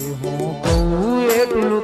हूँ। कऊ एक लू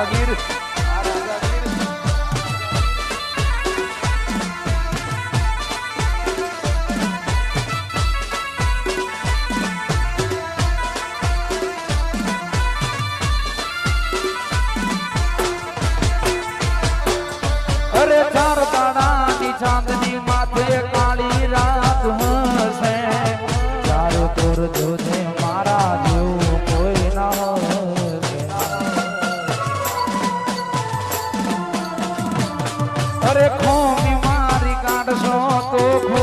રાજાગીર. અરે ચાર દાણા ની અરે ખોમી મારી કાઢશો તો ખો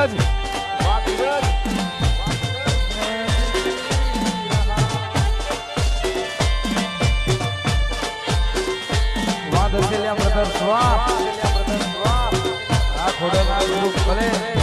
ધીરજ વાહ. દર્શેલિયા બ્રધર્સ વાહ. આ ખોડેના ગ્રુપ ભલે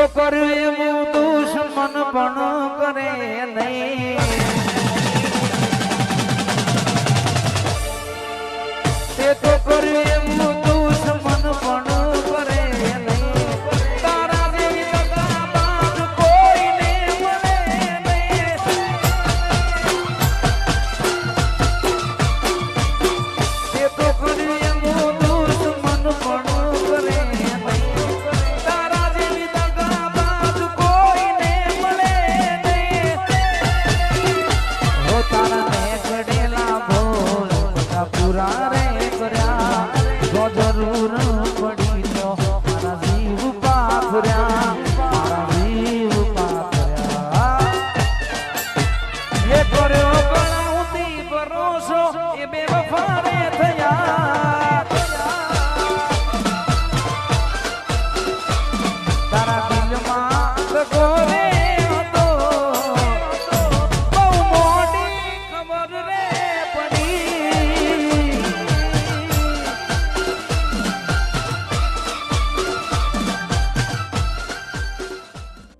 તો કરે દુશ્મન પણ કરે